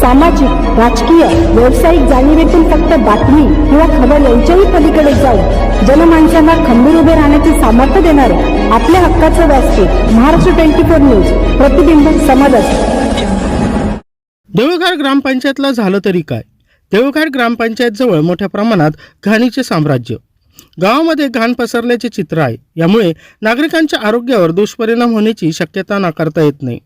सामाजिक राजकीय व्यावसायिक जाणीवेतून फक्त बातमी किंवा खबर यांच्याही पलीकडे जाऊन जनमानसांना खंबीर उभे राहण्याचे सामर्थ्य देणारे आपल्या हक्काचं व्यासपीठ महाराष्ट्र ट्वेंटी फोर न्यूज प्रतिबिंब समाजात देऊळघाट ग्रामपंचायतला झालं तरी काय? देऊळघाट ग्रामपंचायत जवळ मोठ्या प्रमाणात घाणीचे साम्राज्य. गावामध्ये घाण पसरल्याचे चित्र आहे. यामुळे नागरिकांच्या आरोग्यावर दुष्परिणाम होण्याची शक्यता नाकारता येत नाही.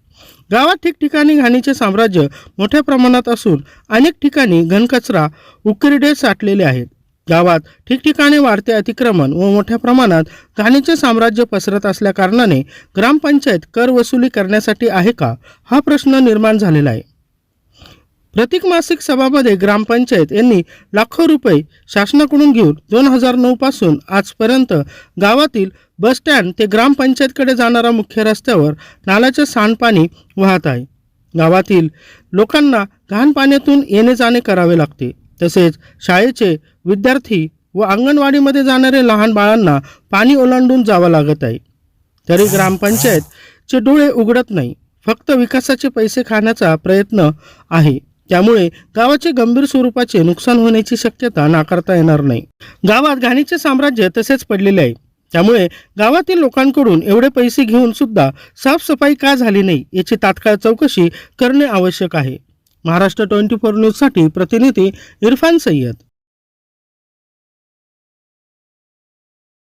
गावात ठिकठिकाणी घाणीचे साम्राज्य मोठ्या प्रमाणात असून अनेक ठिकाणी घनकचरा उकिरडे साठलेले आहेत. गावात ठिकठिकाणी वाढते अतिक्रमण व मोठ्या प्रमाणात घाणीचे साम्राज्य पसरत असल्याकारणाने ग्रामपंचायत कर वसुली करण्यासाठी आहे का हा प्रश्न निर्माण झालेला आहे. प्रतीक मासिक सभामध्ये ग्रामपंचायत यांनी लाखो रुपये शासनाकडून घेऊन दोन हजार नऊ पासून आजपर्यंत गावातील बस स्टँड ते ग्रामपंचायतकडे जाणारा मुख्य रस्त्यावर नाल्याचे सांडपाणी वाहत आहे. गावातील लोकांना घाण पाण्यातून येणे जाणे करावे लागते. तसेच शाळेचे विद्यार्थी व अंगणवाडीमध्ये जाणारे लहान बाळांना पाणी ओलांडून जावं लागत आहे. तरी ग्रामपंचायतचे डोळे उघडत नाही. फक्त विकासाचे पैसे खाण्याचा प्रयत्न आहे. त्यामुळे गावाचे गंभीर स्वरूपाचे नुकसान होण्याची शक्यता नाकारता येणार नाही. गावात घाणीचे साम्राज्य तसेच पडलेले आहे. त्यामुळे गावातील लोकांकडून एवढे पैसे घेऊन सुद्धा साफसफाई का झाली नाही याची तात्काळ चौकशी करणे आवश्यक आहे. महाराष्ट्र ट्वेंटी फोर न्यूजसाठी प्रतिनिधी इरफान सय्यद.